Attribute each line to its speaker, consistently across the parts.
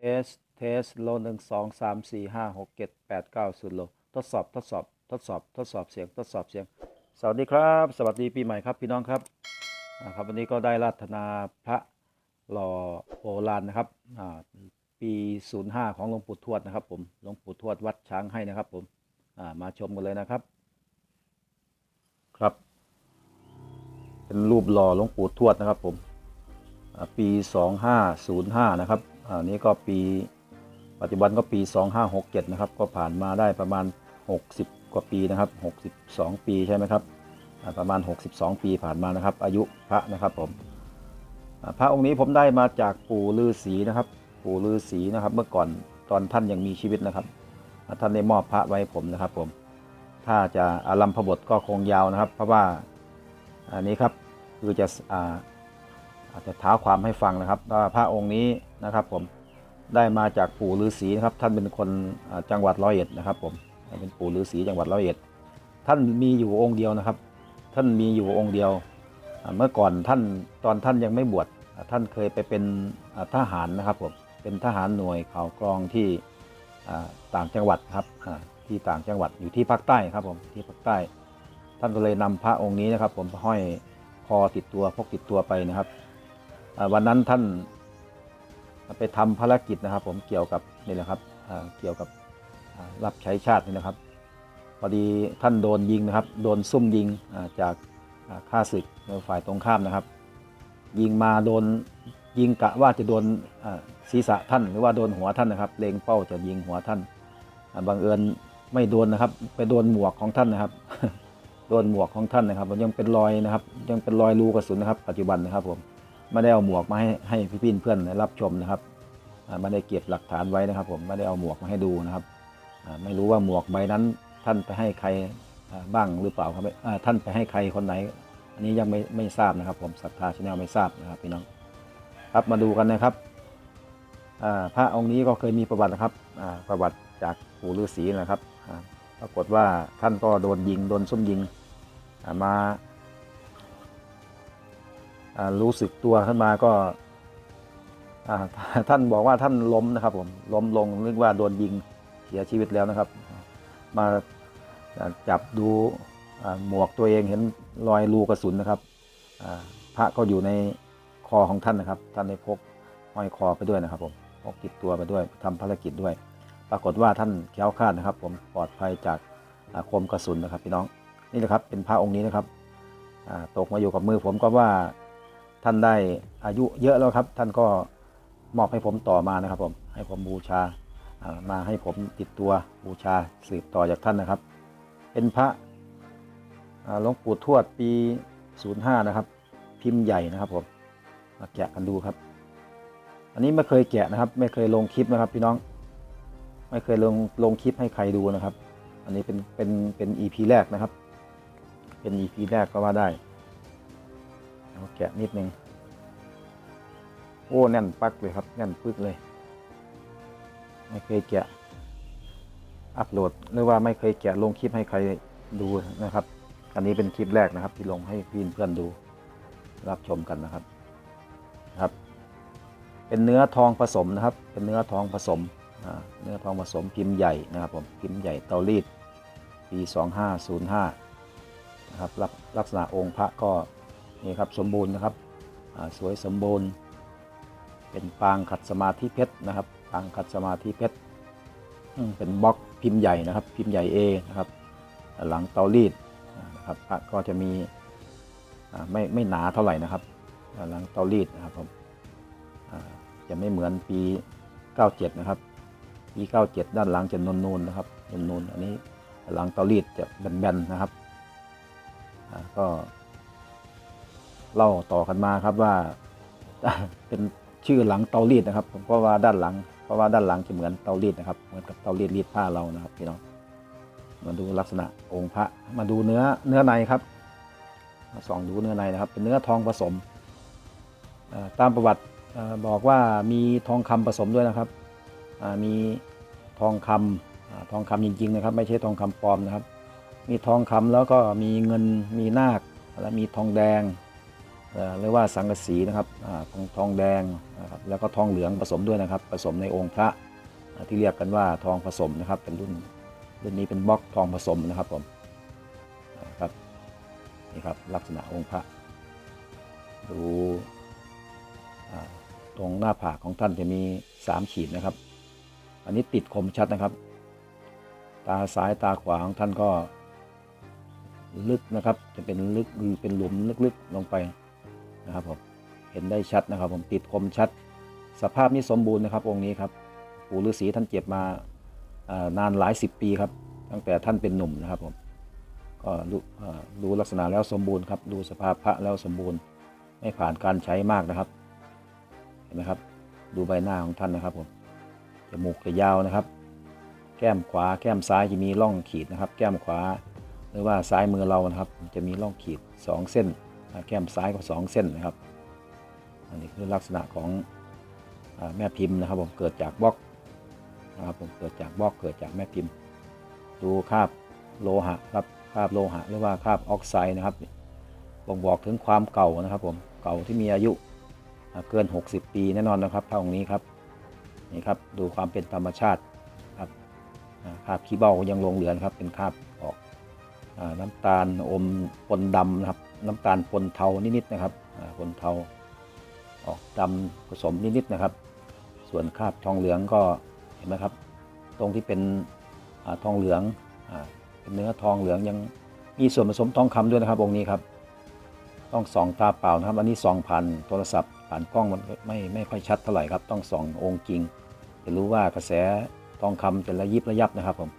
Speaker 1: เทส เทส โลหนึ่งสองสามสี่ห้าหกเจ็ดแปดเก้าศูนย์โล ทดสอบ ทดสอบ ทดสอบ ทดสอบเสียง ทดสอบเสียง สวัสดีครับ สวัสดีปีใหม่ครับพี่น้องครับอ่าครับ วันนี้ก็ได้ราธนาพระหล่อโบราณนะครับอ่าปี05ของหลวงปู่ทวดนะครับผม หลวงปู่ทวดวัดช้างให้นะครับผมอ่ามาชมกันเลยนะครับ ครับ เป็นรูปหล่อหลวงปู่ทวดนะครับผมอ่าปี2505นะครับ อ่านี้ก็ปีปัจจุบันก็ปี 2567 นะครับ ก็ผ่านมาได้ประมาณ 60 กว่าปีนะครับ 62 ปีใช่ไหมครับ ประมาณ 62 ปีผ่านมานะครับ อายุพระนะครับผม พระองค์นี้ผมได้มาจากปู่ฤาษีนะครับ ปู่ฤาษีนะครับ เมื่อก่อนตอนท่านยังมีชีวิตนะครับ ท่านได้มอบพระไว้ผมนะครับผม ถ้าจะอารัมพบทก็คงยาวนะครับ เพราะว่าอันนี้ครับคือจะอ่า จะท้าความให้ฟังนะครับว่าพระองค์นี้นะครับ ผมได้มาจากปู่ฤาษีนะครับ ท่านเป็นคนจังหวัดร้อยเอ็ดนะครับ ผมเป็นปู่ฤาษีจังหวัดร้อยเอ็ดท่านมีอยู่องค์เดียวนะครับ ท่านมีอยู่องค์เดียว เมื่อก่อนท่านตอนท่านยังไม่บวชท่านเคยไปเป็นทหารนะครับผมเป็นทหารหน่วยข่าวกรองที่ต่างจังหวัดครับที่ต่างจังหวัดอยู่ที่ภาคใต้ครับผมที่ภาคใต้ ท่านก็เลยนำพระองค์นี้นะครับ ผมห้อยคอติดตัวพกติดตัวไปนะครับ วันนั้นท่านไปทำภารกิจนะครับ ผมเกี่ยวกับนี่แหละครับเกี่ยวกับรับใช้ชาตินี่นะครับพอดีท่านโดนยิงนะครับ โดนซุ่มยิงจากข้าศึกฝ่ายตรงข้ามนะครับ ยิงมาโดนยิงกะว่าจะโดนศีรษะท่าน หรือว่าโดนหัวท่านนะครับเล็งเป้าจะยิงหัวท่านบังเอิญไม่โดนนะครับ ไปโดนหมวกของท่านนะครับ โดนหมวกของท่านนะครับ มันยังเป็นรอยนะครับ ยังเป็นรอยรูกระสุนนะครับ ปัจจุบันนะครับผม ไม่ได้เอาหมวกมาให้ให้พี่ๆเพื่อนรับชมนะครับไม่ได้เก็บหลักฐานไว้นะครับ ผมไม่ได้เอาหมวกมาให้ดูนะครับไม่รู้ว่าหมวกใบนั้นท่านไปให้ใครบ้างหรือเปล่าครับท่านไปให้ใครคนไหน อันนี้ยังไม่ไม่ทราบนะครับ ผมศรัทธาชาแนลไม่ทราบนะครับพี่น้องครับมาดูกันนะครับพระองค์นี้ก็เคยมีประวัตินะครับประวัติจากปู่ฤาษีนะครับปรากฏว่าท่านก็โดนยิงโดนซุ่มยิงมา รู้สึกตัวขึ้นมาก็ท่านบอกว่าท่านล้มนะครับผมล้มลงนึกว่าโดนยิงเสียชีวิตแล้วนะครับ มาจับดูหมวกตัวเองเห็นรอยรูกระสุนนะครับพระก็อยู่ในคอของท่านนะครับ ท่านได้พกห้อยคอไปด้วยนะครับ ผมพกติดตัวไปด้วยทำภารกิจด้วย ปรากฏว่าท่านแคล้วคลาดนะครับ ผมปลอดภัยจากคมกระสุนนะครับ พี่น้องนี่แหละครับเป็นพระองค์นี้นะครับตกมาอยู่กับมือผมก็ว่า ท่านได้อายุเยอะแล้วครับ ท่านก็มอบให้ผมต่อมานะครับ ผมให้ผมบูชามาให้ผมติดตัวบูชาสืบต่อจากท่านนะครับ เป็นพระหลวงปู่ทวดปี 05 นะครับ พิมพ์ใหญ่นะครับผมมาแกะกันดูครับ อันนี้ไม่เคยแกะนะครับ ไม่เคยลงคลิปนะครับ พี่น้อง ไม่เคยลงลงคลิปให้ใครดูนะครับ อันนี้เป็นเป็นเป็น EP แรกนะครับ เป็น EP แรกก็ว่าได้ แกะนิดนึง โอ้แน่นปักเลยครับ แน่นปึกเลย ไม่เคยแกะ อัปโหลดหรือว่าไม่เคยแกะลงคลิปให้ใครดูนะครับ อันนี้เป็นคลิปแรกนะครับ ที่ลงให้พี่เพื่อนดู รับชมกันนะครับครับ เป็นเนื้อทองผสมนะครับ เป็นเนื้อทองผสมเนื้อทองผสมพิมพ์ใหญ่นะครับผมพิมพ์ใหญ่เตารีดปี 2505นะครับลักลักษณะองค์พระก็ นี่ครับสมบูรณ์นะครับสวยสมบูรณ์ เป็นปางขัดสมาธิเพชรนะครับปางขัดสมาธิเพชรเป็นบล็อกพิมพ์ใหญ่นะครับ พิมพ์ใหญ่ A นะครับ หลังเตารีดนะครับพระก็จะมีไม่ไม่หนาเท่าไหร่นะครับ หลังเตารีดนะครับผมจะไม่เหมือนปี 97 นะครับ ปี 97 ด้านหลังจะนูนๆนะครับนูนๆอันนี้หลังเตารีดจะแบนๆนะครับก็ เล่าต่อกันมาครับว่าเป็นชื่อหลังเตารีดนะครับ ผมเพราะว่าด้านหลัง เพราะว่าด้านหลังจะเหมือนเตารีดนะครับ เหมือนกับเตารีดรีดผ้าเรานะครับพี่น้องมาดูลักษณะองค์พระมาดูเนื้อเนื้อในครับมาส่องดูเนื้อในนะครับ เป็นเนื้อทองผสมตามประวัติบอกว่ามีทองคำผสมด้วยนะครับมีทองคำอ่าทองคำจริงๆนะครับ ไม่ใช่ทองคำปลอมนะครับ มีทองคำแล้วก็มีเงินมีนาคและมีทองแดง เอ่อเรียกว่าสังกะสีนะครับทองทองแดงนะครับแล้วก็ทองเหลืองผสมด้วยนะครับ ผสมในองค์พระที่เรียกกันว่าทองผสมนะครับ เป็นรุ่นรุ่นนี้เป็นบล็อกทองผสมนะครับผมนะครับนี่ครับลักษณะองค์พระ ดูอ่าตรงหน้าผากของท่านจะมีสามขีดนะครับ อันนี้ติดคมชัดนะครับ ตาซ้ายตาขวาของท่านก็ลึกนะครับ จะเป็นลึกเป็นหลุมลึกๆลงไป นะครับผมเห็นได้ชัดนะครับ ผมติดคมชัด สภาพนี้สมบูรณ์นะครับองค์นี้ครับปู่ฤาษีท่านเจ็บมาานานหลายสิบปีครับตั้งแต่ท่านเป็นหนุ่มนะครับผมก็ดูลักษณะแล้วสมบูรณ์ครับดูสภาพพระแล้วสมบูรณ์ไม่ผ่านการใช้มากนะครับ เห็นไหมครับ ดูใบหน้าของท่านนะครับผมจมูกจะยาวนะครับ แก้มขวาแก้มซ้ายจะมีร่องขีดนะครับ แก้มขวาหรือว่าซ้ายมือเรานะครับ จะมีร่องขีด 2 เส้น แก้มซ้ายก็2เส้นนะครับ อันนี้คือลักษณะของแม่พิมพ์นะครับ ผมเกิดจากบล็อกนะครับผมเกิดจากบล็อกเกิดจากแม่พิมพ์ ดูคราบโลหะครับคราบโลหะหรือว่าคราบออกไซด์นะครับบ่งบอกถึงความเก่านะครับผมเก่าที่มีอายุเกิน 60 ปีแน่นอนนะครับเท่านี้ครับนี่ครับดูความเป็นธรรมชาติครับคราบขี้เบ้ายังลงเหลือนะครับเป็นคราบออกน้ำตาลอมปนดำนะครับ น้ำตาลปนเทานิดๆนะครับปนเทาออกดำผสมนิดๆนะครับ ส่วนคราบทองเหลืองก็เห็นไหมครับ ตรงที่เป็นอทองเหลืองอเป็นเนื้อทองเหลืองยังมีส่วนผสมทองคำด้วยนะครับองค์นี้ครับ ต้องส่องตาเปล่านะครับ อันนี้ส่องผ่านโทรศัพท์ผ่านกล้องมันไม่ไม่ค่อยชัดเท่าไหร่ครับ ต้องส่ององค์จริงจะรู้ว่ากระแสทองคำจะระยิบระยับนะครับผม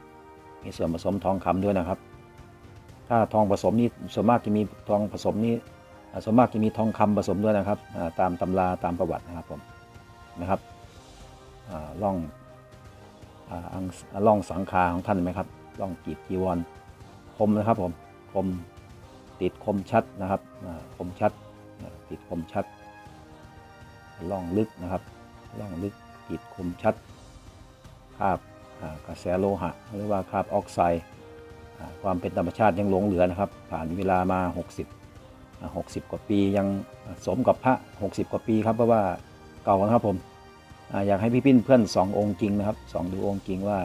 Speaker 1: มีส่วนผสมทองคำด้วยนะครับ ถ้าทองผสมนี่ส่วนมากจะมีทองผสมนี่ส่วนมากจะมีทองคำผสมด้วยนะครับตามตำราตามประวัตินะครับผมนะครับอ่าล่องอ่าล่องสังคาของท่านเห็นไหมครับล่องกีบจีวรคมนะครับผมคมติดคมชัดนะครับคมชัดติดคมชัดล่องลึกนะครับล่องลึกติดคมชัดคาบกระแสโลหะ หรือว่าคาบออกไซด์ ความเป็นธรรมชาติยังหลงเหลือนะครับ ผ่านเวลามา 60 60 กว่าปียังสมกับพระ 60 กว่าปีครับเพราะว่าเก่านะครับผมอยากให้พี่ปิ้นเพื่อนสององค์จริงนะครับสองดูองค์จริงว่า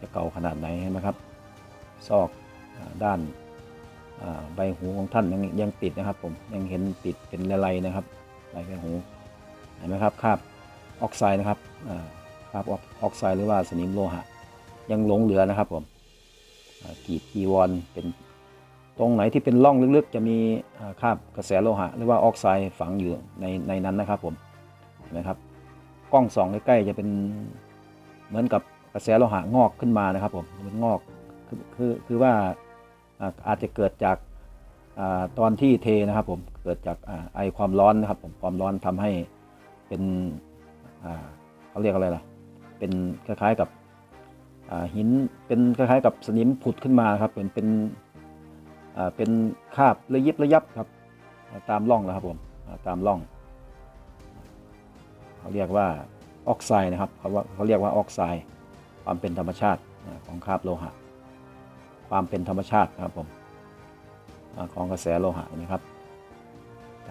Speaker 1: จะเก่าขนาดไหนเห็นไหมครับ ซอกด้านใบหูของท่านยังยังติดนะครับผมยังเห็นติดเป็นลายนะครับลายใบหูเห็นไหมครับคราบออกไซด์นะครับคราบออกออกไซด์หรือว่าสนิมโลหะ ยังหลงเหลือนะครับผม กีบจีวรเป็นตรงไหนที่เป็นร่องลึกๆ จะมีคราบกระแสโลหะ หรือว่าออกไซด์ฝังอยู่ในในนั้นนะครับผมเห็นไหมครับกล้องส่องใกล้ๆจะเป็นเหมือนกับกระแสโลหะงอกขึ้นมานะครับผมมันงอกคือคือคือว่าอาอาจจะเกิดจากอาตอนที่เทนะครับผมเกิดจากอาไอความร้อนนะครับผมความร้อนทำให้เป็นเขาเรียกอะไรล่ะเป็นคล้ายๆกับ หินเป็นคล้ายๆกับสนิมผุดขึ้นมาครับเป็นเป็นเป็นคาบระยิบระยับครับตามร่องนะครับผมตามร่องเขาเรียกว่าออกไซด์นะครับเขาว่าเขาเรียกว่าออกไซด์ความเป็นธรรมชาติของคาบโลหะ ความเป็นธรรมชาตินะครับผมของกระแสโลหะนะครับ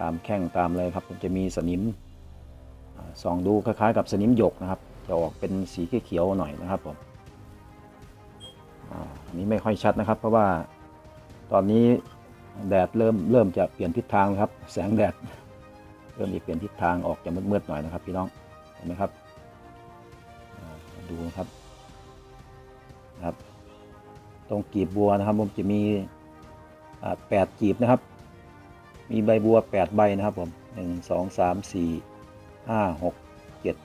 Speaker 1: ตามแข้งตามอะไรครับผมจะมีสนิมส่องดูคล้ายๆ กับสนิมหยกนะครับ จะออกเป็นสีเขียวๆหน่อยนะครับผม อันนี้ไม่ค่อยชัดนะครับ เพราะว่าตอนนี้แดดเริ่มเริ่มจะเปลี่ยนทิศทางครับ แสงแดดเริ่มจะเปลี่ยนทิศทางออกจะมืดๆหน่อยนะครับ พี่น้องเห็นไหมครับดูนะครับนะครับ ตรงกีบบัวนะครับผมจะมีแปดกีบนะครับ มีใบบัวแปดใบนะครับผมหนึ่งสองสามสี่ห้าหกเจ็ด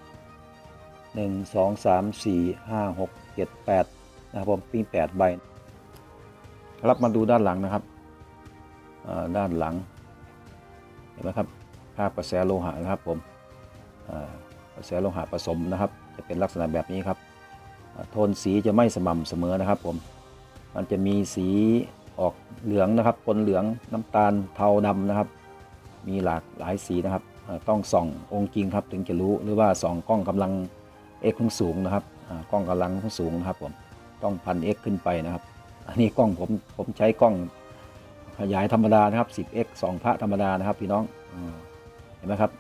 Speaker 1: หนึ่งสองสามสี่ห้าหกเจ็ดแปด นะครับผมมีแปดใบรับมาดูด้านหลังนะครับด้านหลังเห็นไหมครับภาพกระแสโลหะนะครับผมกระแสโลหะผสมนะครับ จะเป็นลักษณะแบบนี้ครับโทนสีจะไม่สม่ำเสมอนะครับผมมันจะมีสีออกเหลืองนะครับปนเหลืองน้ำตาลเทาดำนะครับ มีหลากหลายสีนะครับต้องส่ององค์จริงครับถึงจะรู้หรือว่าส่องกล้องกำลังเอ็กซ์สูงนะครับกล้องกำลังสูงนะครับผม ต้องพันเอ็กขึ้นไปนะครับ อันนี้กล้องผมผมใช้กล้องขยายธรรมดานะครับ 10x 2 พระธรรมดานะครับ พี่น้องอเห็นไหมครับ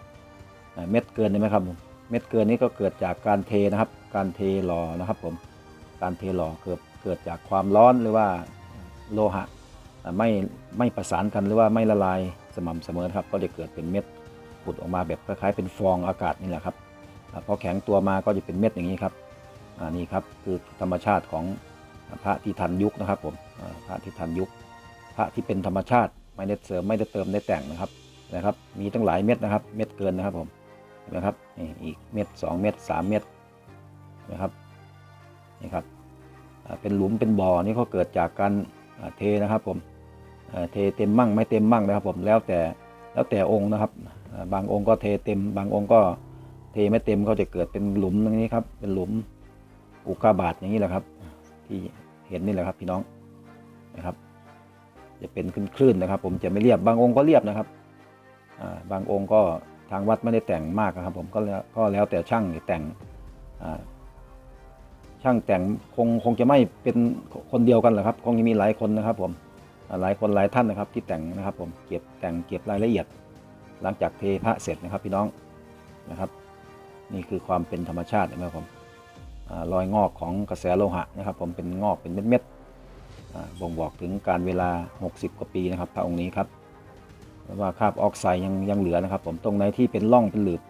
Speaker 1: เม็ดเกินเห็นไหมครับเม็ดเกินนี้ก็เกิดจากการเทนะครับ การเทหล่อนะครับผมการเทหล่อเกิดเกิดจากความร้อนหรือว่าโลหะไม่ไม่ประสานกันหรือว่าไม่ละลายสม่ำเสมอครับ ก็จะเกิดเป็นเม็ดผุดออกมาแบบคล้ายๆเป็นฟองอากาศนี่แหละครับพอแข็งตัวมาก็จะเป็นเม็ดอย่างนี้ครับ อ่านี่ครับคือธรรมชาติของพระที่ทันยุคนะครับผมพระที่ทันยุค พระที่เป็นธรรมชาติไม่ได้เสริมไม่ได้เติมได้แต่งนะครับนะครับ มีตั้งหลายเม็ดนะครับ เม็ดเกินนะครับผมนไหมครับนี่อีกเม็ดสองเม็ดสามเม็ดนะครับนี่ครับเป็นหลุมเป็นบ่อนี่ก็เกิดจากการเทนะครับผมเทเต็มมั่งไม่เต็มมั่งนะครับผมแล้วแต่แล้วแต่องค์นะครับ บางองค์ก็เทเต็ม บางองค์ก็เทไม่เต็มก็จะเกิดเป็นหลุมอย่างนี้ครับเป็นหลุม อุกกาบาตอย่างนี้แหละครับ ที่เห็นนี่แหละครับ พี่น้องนะครับ จะเป็นคลื่นๆนะครับ ผมจะไม่เรียบบางองค์ก็เรียบนะครับบางองค์ก็ทางวัดไม่ได้แต่งมากนะครับ ผมก็แล้วก็แล้วแต่ช่างแต่งช่างแต่งคงคงจะไม่เป็นคนเดียวกันหรอกครับ คงจะมีหลายคนนะครับ ผมหลายคนหลายท่านนะครับ ที่แต่งนะครับ ผมเก็บแต่งเก็บรายละเอียด หลังจากเทพระเสร็จนะครับ พี่น้องนะครับ นี่คือความเป็นธรรมชาตินะครับผม รอยงอกของกระแสโลหะนะครับ ผมเป็นงอกเป็นเม็ดๆบ่งบอกถึงการเวลา 60 กว่าปีนะครับพระองค์นี้ครับแล้วว่าคราบออกไซด์ยังยังเหลือนะครับ ผมตรงไหนที่เป็นร่องเป็นหลืบ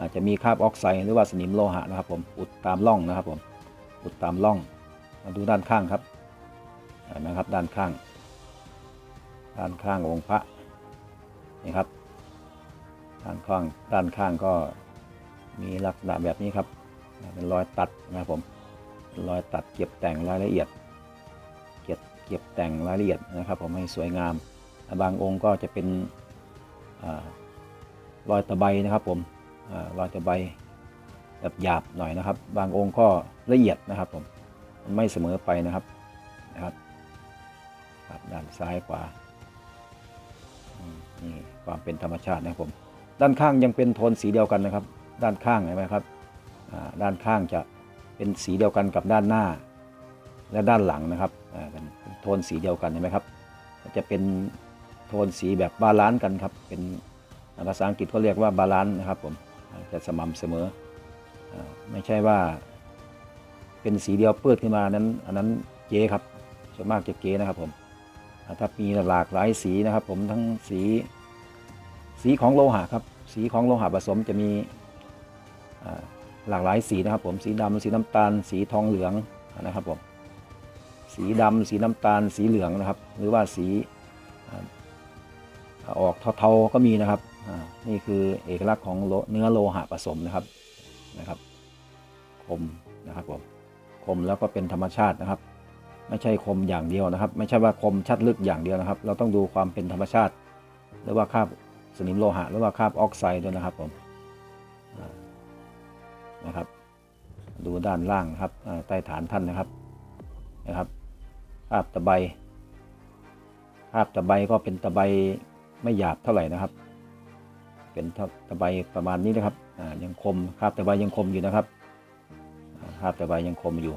Speaker 1: อาจจะมีคราบออกไซด์หรือว่าสนิมโลหะนะครับ ผมอุดตามร่องนะครับ ผมอุดตามร่องมาดูด้านข้างครับนไหมครับด้านข้าง ด้านข้างองค์พระนี่ครับด้านข้างด้านข้างก็มีลักษณะแบบนี้ครับ เป็นรอยตัดนะครับผมรอยตัดเก็บแต่งรายละเอียด เก็บเก็บแต่งรายละเอียดนะครับผมให้สวยงาม บางองค์ก็จะเป็นรอยตะไบนะครับผมรอยตะไบแบบหยาบหน่อยนะครับ บางองค์ก็ละเอียดนะครับผมไม่เสมอไปนะครับนะครับครับด้านซ้ายขวานี่ความเป็นธรรมชาตินะครับผม ด้านข้างยังเป็นโทนสีเดียวกันนะครับ ด้านข้างเห็นไหมครับ ด้านข้างจะเป็นสีเดียวกันกับด้านหน้า และด้านหลังนะครับเป็นโทนสีเดียวกันเห็นไหมครับจะเป็นโทนสีแบบบาลานซ์กันครับเป็นภาษาอังกฤษเขาเรียกว่าบาลานซ์นะครับผมจะสม่ำเสมอไม่ใช่ว่าเป็นสีเดียวเปิดขึ้นมานั้น อันนั้นเก๋ครับส่วนมากจะเก๋นะครับผมถ้ามีหลากหลายสีนะครับ ผมทั้งสีสีของโลหะครับ สีของโลหะผสมจะมีอ่า หลากหลายสีนะครับ ผมสีดำสีน้ำตาล สีทองเหลืองนะครับผมสีดำสีน้ำตาล สีเหลืองนะครับ หรือว่าสีออกเทาๆก็มีนะครับนี่คือเอกลักษณ์ของเนื้อโลหะผสมนะครับนะครับคมนะครับผมคมแล้วก็เป็นธรรมชาตินะครับ ไม่ใช่คมอย่างเดียวนะครับ ไม่ใช่ว่าคมชัดลึกอย่างเดียวนะครับ เราต้องดูความเป็นธรรมชาติ หรือว่าคาบสนิมโลหะ หรือว่าคาบออกไซด์ด้วยนะครับผม นะครับ ดูด้านล่างครับใต้ฐานท่านนะครับนะครับภาพตะไบภาพตะไบก็เป็นตะไบไม่หยาบเท่าไหร่นะครับ เป็นตะไบประมาณนี้นะครับยังคมภาพตะไบยังคมอยู่นะครับอ่าภาพตะไบยังคมอยู่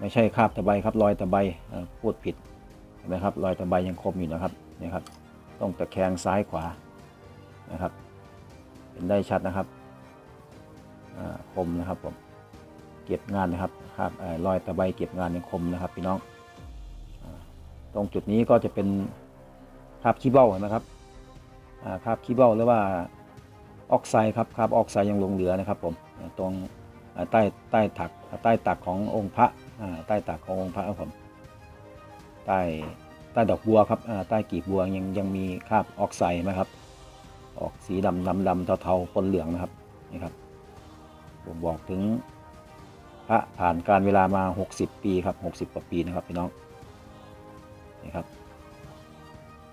Speaker 1: ไม่ใช่คาบตะไบครับรอยตะไบพูดผิดเห็นไหมครับรอยตะไบยังคมอยู่นะครับนี่ครับ ต้องตะแคงซ้ายขวานะครับเห็นได้ชัดนะครับ คมนะครับผมเก็บงานนะครับครับเอ่อรอยตะไบเก็บงานยังคมนะครับ พี่น้องอตรงจุดนี้ก็จะเป็นคราบขี้เบ้านไหมครับคราบขี้เบ้าหรือว่าออกไซด์ครับคราบออกไซด์ยังหลงเหลือนะครับผมตรงใต้ใต้ถักใต้ตักขององค์พระใต้ตักขององค์พระครับผมใต้ใต้ดอกบัวครับใต้กีบบัวยังยังมีคราบออกไซด์ไหมครับ ออกสีดำดำดำเทาๆปนเหลืองนะครับนี่ครับ ผมบอกถึงพระผ่านการเวลามา 60 ปีครับ 60กว่าปีนะครับพี่น้องนี่ครับ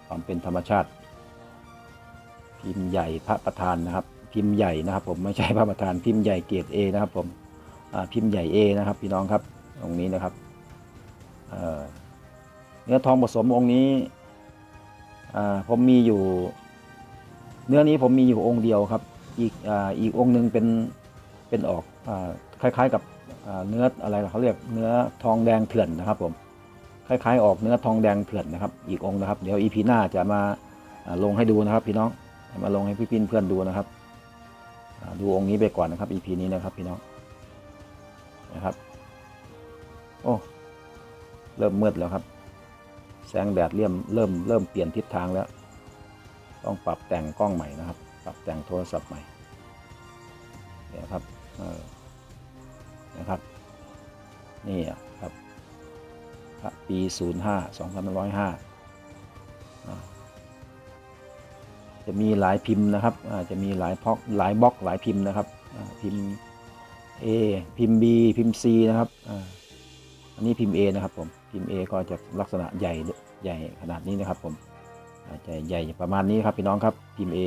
Speaker 1: ความเป็นธรรมชาติ พิมพ์ใหญ่พระประธานนะครับ พิมพ์ใหญ่นะครับผมไม่ใช่พระประธานพิมพ์ใหญ่เกรด A นะครับผมพิมพ์ใหญ่ A นะครับ พี่น้องครับตรงนี้นะครับเนื้อทองผสมองค์นี้ผมมีอยู่ เนื้อนี้ผมมีอยู่องค์เดียวครับ อีกออีกองค์หนึ่งเป็น เป็นออกอาคล้ายๆกับเนื้ออะไรเขาเรียกเนื้อทองแดงเถื่อนนะครับผมคล้ายๆ ออกเนื้อทองแดงเถื่อนนะครับ อีกองค์นะครับ เดี๋ยวอีพีหน้าจะมาลงให้ดูนะครับ พี่น้องมาลงให้พี่ๆเพื่อนดูนะครับดูองค์นี้ไปก่อนนะครับ EP นี้นะครับพี่น้องนะครับโอ้เริ่มมืดแล้วครับ แสงแดดเริ่มเริ่มเริ่มเปลี่ยนทิศทางแล้ว ต้องปรับแต่งกล้องใหม่นะครับ ปรับแต่งโทรศัพท์ใหม่เดี๋ยวครับ นะครับ นี่ครับปีศูนย์ห้าสองพันร้อยห้าจะมีหลายพิมพ์นะครับอาจะมีหลายพ็อกหลายบล็อกหลายพิมพ์นะครับพิมพ์ A พิมพ์ B พิมพ์ C นะครับอันนี้พิมพ์ A นะครับผมพิมพ์ A ก็จะลักษณะใหญ่ใหญ่ขนาดนี้นะครับผมอาจจะใหญ่ประมาณนี้ครับพี่น้องครับพิมพ์ A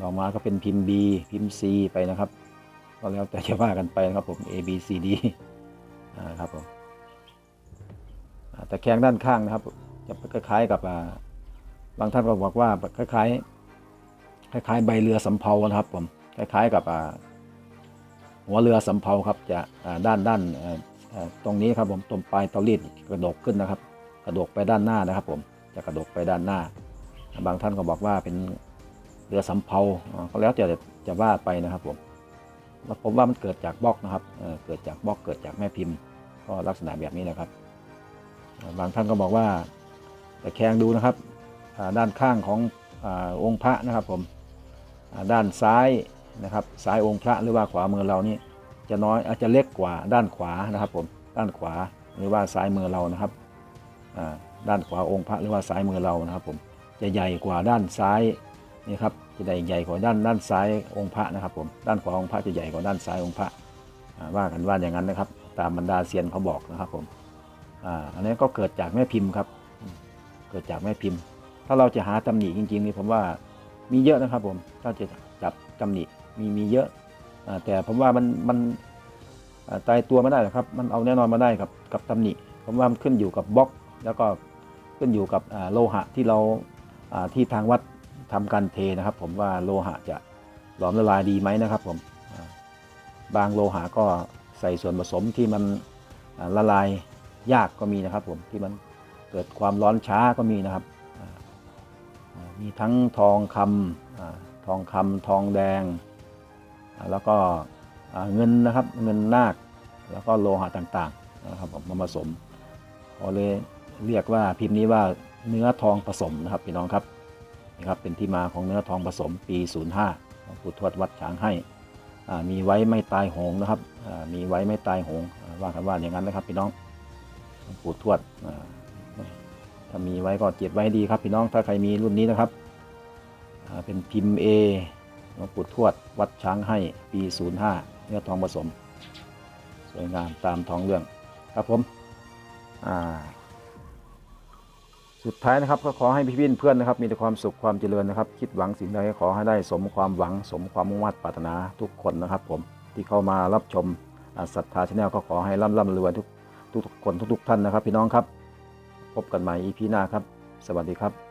Speaker 1: ลองมาก็เป็นพิมพ์ B พิมพ์ C ไปนะครับ ก็แล้วแต่จะว่ากันไปนะครับผม A B C D อ่าครับผมแต่แข้งด้านข้างนะครับ จะคล้ายๆกับบางท่านก็บอกว่าคล้ายๆคล้ายๆ ใบเรือสำเภานะครับผมคล้ายๆกับหัวเรือสำเภาครับจะด้านด้านตรงนี้ครับผมตรงปลายเตารีดกระดกขึ้นนะครับ กระดกไปด้านหน้านะครับ ผมจะกระดกไปด้านหน้า บางท่านก็บอกว่าเป็นเรือสำเภาอ่าก็แล้วแต่จะว่าไปนะครับผม ผมว่ามันเกิดจากบล็อกนะครับเเกิดจากบล็อกเกิดจากแม่พิมพ์ ก็ลักษณะแบบนี้นะครับ บางท่านก็บอกว่าแต่แคงดูนะครับด้านข้างขององค์พระนะครับผมด้านซ้ายนะครับซ้ายองค์พระหรือว่าขวามือเรานี่จะน้อยอาจจะเล็กกว่าด้านขวานะครับผมด้านขวาหรือว่าซ้ายมือเรานะครับด้านขวาองค์พระหรือว่าซ้ายมือเรานะครับผมจะใหญ่กว่าด้านซ้าย นี่ครับจะใหญ่ใหญ่กว่าด้านด้านซ้ายองค์พระนะครับผมด้านขวาองค์พระจะใหญ่กว่าด้านซ้ายองค์พระว่ากันว่าอย่างนั้นนะครับ ตามบรรดาเซียนเขาบอกนะครับผมอันนี้ก็เกิดจากแม่พิมพ์ครับ เกิดจากแม่พิมพ์ ถ้าเราจะหาตำหนิจริงๆนี่ผมว่ามีเยอะนะครับผมถ้าจะจับตำหนิมีมีเยอะแต่ผมว่ามันมันตายตัวไม่ได้หรอกครับ มันเอาแน่นอนมาได้กับกับตำหนิ ผมว่ามันขึ้นอยู่กับบล็อก แล้วก็ขึ้นอยู่กับโลหะที่เราที่ทางวัด ทำการเทนะครับ ผมว่าโลหะจะหลอมละลายดีไหมนะครับผมบางโลหะก็ใส่ส่วนผสมที่มันละลายยากก็มีนะครับ ผมที่มันเกิดความร้อนช้าก็มีนะครับ มีทั้งทองคำอ่าทองคำทองแดง แล้วก็เงินนะครับเงินนาคแล้วก็โลหะต่างๆนะครับผมมาผสมก็เลยเรียกว่าพิมพ์นี้ว่าเนื้อทองผสมนะครับพี่น้องครับ ครับเป็นที่มาของเนื้อทองผสมปี 05ของปู่ทวดวัดฉางให้มีไว้ไม่ตายหงนะครับมีไว้ไม่ตายหงว่ากันว่าอย่างนั้นนะครับพี่น้องหลวงปู่ทวดถ้ามีไว้ก็เก็บไว้ให้ดีครับพี่น้องถ้าใครมีรุ่นนี้นะครับเป็นพิมพ์ A หลวงปู่ทวดวัดช้างให้ปี 05 เนื้อทองผสม สวยงามตามท้องเรื่องครับผมอ่า สุดท้ายนะครับก็ขอให้พี่พี่เพื่อนนะครับ มีแต่ความสุขความเจริญนะครับ คิดหวังสิ่งใดขอให้ได้สมความหวัง สมความมุ่งมั่นปรารถนาทุกคนนะครับ ผมที่เข้ามารับชมศรัทธาชาแนลก็ขอให้ร่ำร่ำรวยทุกทุกคนทุก ๆ ท่านนะครับ พี่น้องครับ พบกันใหม่ EP หน้าครับ สวัสดีครับ